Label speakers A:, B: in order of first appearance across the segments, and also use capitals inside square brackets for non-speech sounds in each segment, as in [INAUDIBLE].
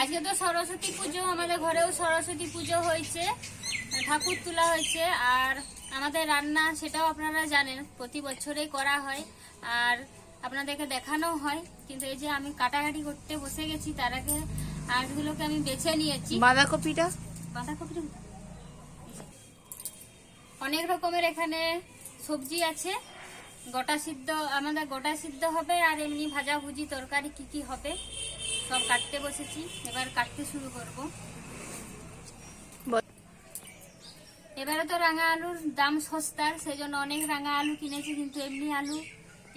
A: আজকে তো সরস্বতী পুজো আমাদের ঘরেও সরস্বতী পুজো হয়েছে ঠাকুর তোলা হয়েছে আর আমাদের রান্না সেটাও আপনারা জানেন প্রতি বছরেই করা হয় আর আপনাদেরকে দেখানো হয় কিন্তু এই যে আমি কাটাকাটি করতে বসে গেছি তার আগে আঁশগুলোকে আমি বেছে নিয়েছি।
B: বাঁধাকপিটা?
A: বাঁধাকপিটা অনেক রকমের এখানে সবজি আছে গোটা সিদ্ধ আমাদের গোটা সিদ্ধ হবে আর এমনি ভাজা ভুজি তরকারি কি কি হবে। সব কাটতে বসেছি এবার কাটতে শুরু করব। এবারে তো রাঙা আলুর দাম সস্তার সেই জন্য অনেক রাঙা আলু কিনেছি কিন্তু এমনি আলু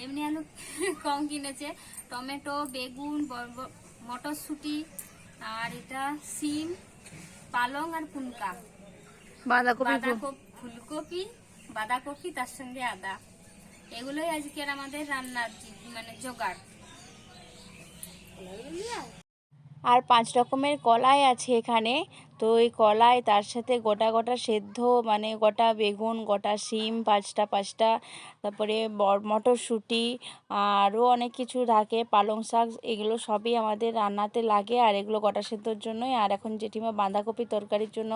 A: এমনি আলু [LAUGHS] কম কিনেছে। টমেটো বেগুন মটরশুঁটি আর এটা সিম পালং আর
B: বাঁধাকপি
A: বাঁধাকপি ফুলকপি বাঁধাকপি তার সঙ্গে আদা। এগুলোই আজকের আমাদের রান্নার মানে জোগাড়।
B: আর পাঁচ রকমের কলাই আছে এখানে। তো ওই কলাই তার সাথে গোটা গোটা সেদ্ধ মানে গোটা বেগুন, গোটা শিম, পাঁচটা পাঁচটা, তারপরে মটরশুঁটি, আরও অনেক কিছু থাকে, পালং শাক, এগুলো সবই আমাদের রান্নাতে লাগে, আর এগুলো গোটা সেদ্ধর জন্যই। আর এখন জেঠিমা বাঁধাকপি তরকারির জন্য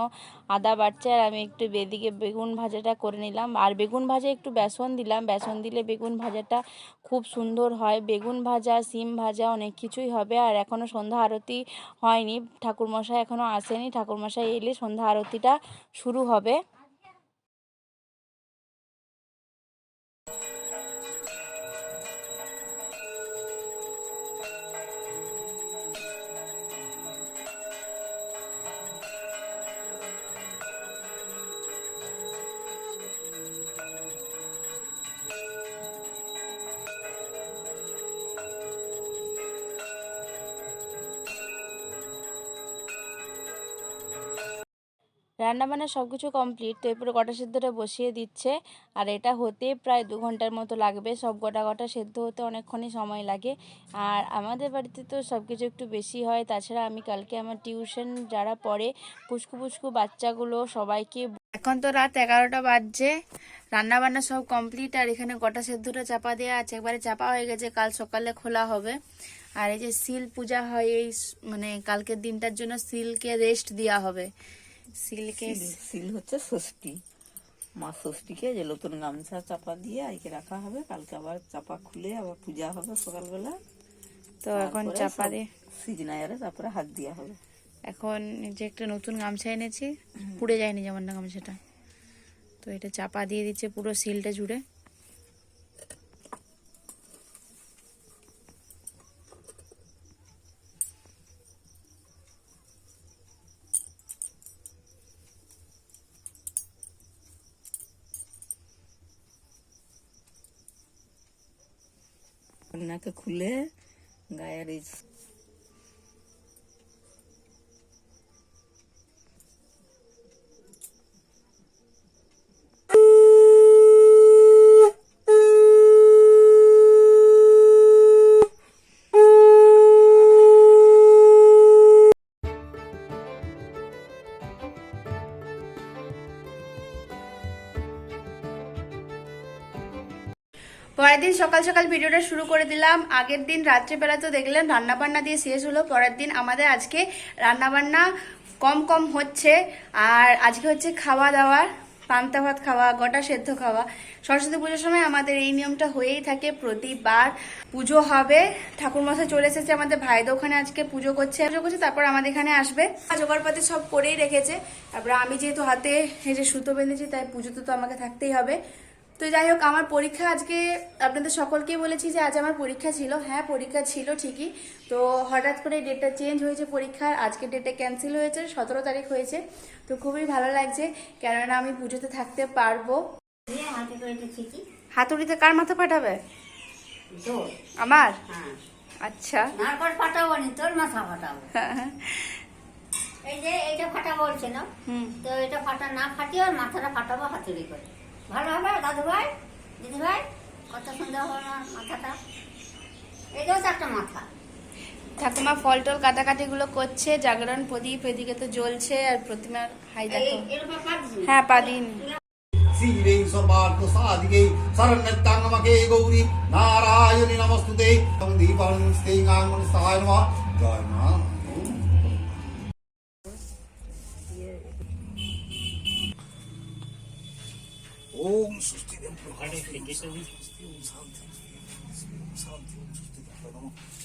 B: আদা বাড়ছে, আর আমি একটু বেদিকে বেগুন ভাজাটা করে নিলাম। আর বেগুন ভাজা একটু বেসন দিলাম। বেসন দিলে বেগুন ভাজাটা খুব সুন্দর হয়। বেগুন ভাজা সিম ভাজা, অনেক কিছুই হবে। আর এখনও সন্ধ্যা আরতি হয়নি। ঠাকুরমশাই এখনও আসেনি। ঠাকুরমশাই এলে সন্ধ্যা আরতিটা শুরু হবে। রান্নাবান্না সব কিছু কমপ্লিট তো এরপরে গোটা সেদ্ধটা বসিয়ে দিচ্ছে। আর এটা হতে প্রায় দু ঘণ্টার মতো লাগবে। সব গোটা গোটা সেদ্ধ হতে অনেকক্ষণই সময় লাগে। আর আমাদের বাড়িতে তো সব কিছু একটু বেশি হয়। তাছাড়া আমি কালকে আমার টিউশন যারা পড়ে পুচকু পুচকু বাচ্চাগুলো সবাইকে এখন তো রাত এগারোটা বাজছে। রান্না বান্না সব কমপ্লিট আর এখানে গোটা সেদ্ধটা চাপা দেওয়া আছে। একবারে চাপা হয়ে গেছে, কাল সকালে খোলা হবে। আর এই যে সিল পূজা হয়, এই মানে কালকের দিনটার জন্য সিলকে রেস্ট দেওয়া হবে। সিলকে
C: সিল- হচ্ছে ষষ্ঠী মা ষষ্ঠীকে যে নতুন গামছা চাপা দিয়ে আজকে রাখা হবে কালকে আবার চাপা খুলে আবার পূজা হবে সকালবেলা।
B: তো এখন চাপা দিয়ে
C: সিজনায়ারে তারপরে হাত দেওয়া হবে।
B: এখন যে একটা নতুন গামছা এনেছি পুড়ে যায়নি যেমন না গামছাটা। তো এটা চাপা দিয়ে দিচ্ছে পুরো সিলটা জুড়ে।
C: কন্যাকে খুলে গায়ের এই
B: সকাল সকাল ভিডিওটা শুরু করে দিলাম। আগের দিন রাত্রেবেলা তো দেখলেন রান্নাবান্না দিয়ে শেষ হলো, পরের দিন আমাদের আজকে রান্নাবান্না কম কম হচ্ছে। আর আজকে হচ্ছে খাওয়া দাওয়ার পান্তা ভাত খাওয়া, গোটা সেদ্ধ খাওয়া। সরস্বতী পুজোর সময় আমাদের এই নিয়মটা হয়েই থাকে, প্রতিবার পুজো হবে। ঠাকুর মশাই চলে এসেছে আমাদের ভাইদের ওখানে আজকে পুজো করছে। পুজো করছে, তারপর আমাদের এখানে আসবে। জোগাড়পাতি সব করেই রেখেছে। তারপরে আমি যেহেতু হাতে যে সুতো বেঁধেছি, তাই পুজোতে তো আমাকে থাকতেই হবে। তো যাই হোক আমার পরীক্ষা আজকে আপনাদের সকলকে বলেছি যে আজ আমার পরীক্ষা ছিল। হ্যাঁ পরীক্ষা ছিল ঠিকই। তো হঠাৎ করে ডেটটা চেঞ্জ হয়েছে পরীক্ষার। আজকে ডেটে ক্যান্সেল হয়েছে সতেরো তারিখ হয়েছে। তো খুবই ভালো লাগছে কেননা আমি পুজোতে থাকতে পারব। হাতুড়িতে কার মাথা ফাটাবে? আমার? আচ্ছা।
D: ফাটাবো নি তোর মাথা ফাটাবো এই যে এইটা
B: হুম।
D: তো এটা ফাটা না ফাটিয়ে মাথাটা ফাটাবো হাতুড়ি করে। ভালো হবে দাদু ভাই দিদি ভাই কত সুন্দর হবে আমার মাথাটা। এটাও তো একটা মাথা।
B: ঠাকুমা ফল টল কাটাকাটি গুলো করছে জাগরণ প্রদীপ এদিকে তো জ্বলছে আর প্রতিমার হাই দেখো। হ্যাঁ পাদিন
E: শ্রীরেং সর্বার্থ সাধিকে শরণ্যত্যাঙ্গমকে গৌরী নারায়ণী নমস্তুতে। দীপাং স্তেঙ্গাঙ্গন সহায় নমঃ। জয় মা। ওম স্বস্তিদেব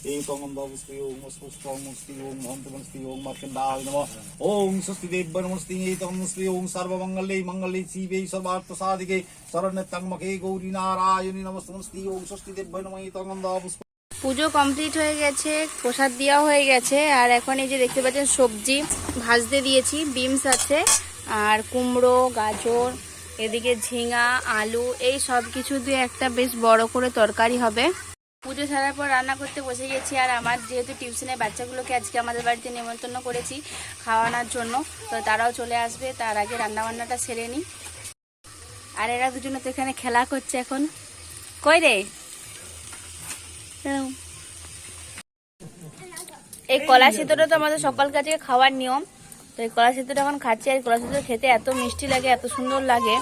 E: এই তঙ্গম বাবুস্তি ওম ওম নম ওম এই ওম গৌরী ওম এই
B: পুজো কমপ্লিট হয়ে গেছে প্রসাদ দেওয়া হয়ে গেছে আর এখন এই যে দেখতে পাচ্ছেন সবজি ভাজতে দিয়েছি বিমস আছে আর কুমড়ো গাজর এদিকে ঝিঙা, আলু, এই সব কিছু দিয়ে একটা বেশ বড় করে তরকারি হবে। পুজো ছাড়ার পর রান্না করতে বসে গেছি আর আমার যেহেতু টিউশনের বাচ্চাগুলোকে আজকে আমাদের বাড়িতে নিমন্ত্রণ করেছি খাওয়ানোর জন্য, তো তারাও চলে আসবে, তার আগে রান্না বান্নাটা সেরে নিই। আর এরা দুজনে তো এখানে খেলা করছে এখন। কই রে? এই কলা সিদ্ধটা তো আমাদের সকাল কাছে খাওয়ার নিয়ম। তো এই কলা সিদ্ধটা এখন খাচ্ছি আর কলা সিদ্ধ খেতে এত মিষ্টি লাগে এত সুন্দর লাগে।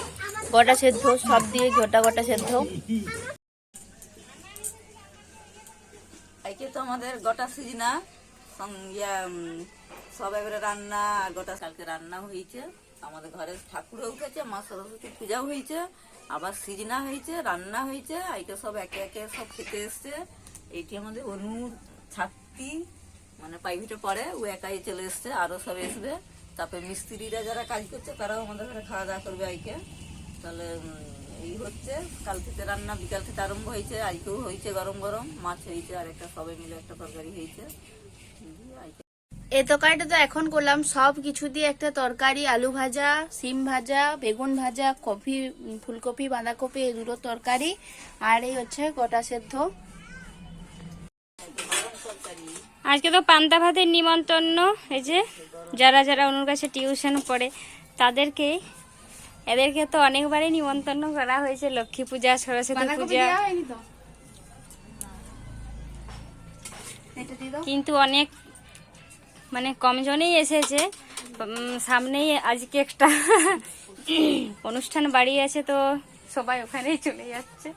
B: গোটা সেদ্ধ সব দিয়ে গোটা গোটা সেদ্ধ।
C: আজকে তো আমাদের গোটা সিজনা ইয়া, সব এবারে রান্না আর গোটা কালকে রান্না হয়েছে। আমাদের ঘরে ঠাকুরও উঠেছে মা সরস্বতী পূজাও হয়েছে আবার সিজনা হয়েছে রান্না হয়েছে আজকে সব একে একে সব খেতে এসছে। এইটি আমাদের অনু ছাত্রী। মানে প্রাইভেটে পড়ে, ও একাই চলে এসছে, আরও সব এসবে। তারপরে মিস্ত্রিরা যারা কাজ করছে, তারাও আমাদের ঘরে খাওয়া দাওয়া করবে আজকে তাহলে এই হচ্ছে, কাল থেকে রান্না, বিকাল থেকে আরম্ভ হয়েছে আজকেও হয়েছে গরম গরম, মাছ হয়েছে, আর একটা সবাই মিলে একটা তরকারি হয়েছে।
B: এই তরকারিটা তো এখন করলাম, সব কিছু দিয়ে একটা তরকারি, আলু ভাজা, সিম ভাজা, বেগুন ভাজা কফি ফুলকপি, বাঁধাকপি দুটো তরকারি, আর এই হচ্ছে গোটা সেদ্ধ।
A: আজকে তো পান্তা ভাতের নিমন্ত্রণ এই যে যারা যারা অনুর কাছে টিউশন পড়ে তাদেরকে এদেরকে তো অনেকবারই নিমন্ত্রণ করা হয়েছে লক্ষ্মী পূজা সরস্বতী পূজা। কিন্তু অনেক মানে কমজনেই এসেছে সামনেই আজকে একটা অনুষ্ঠান বাড়ি আছে তো সবাই ওখানেই চলে যাচ্ছে।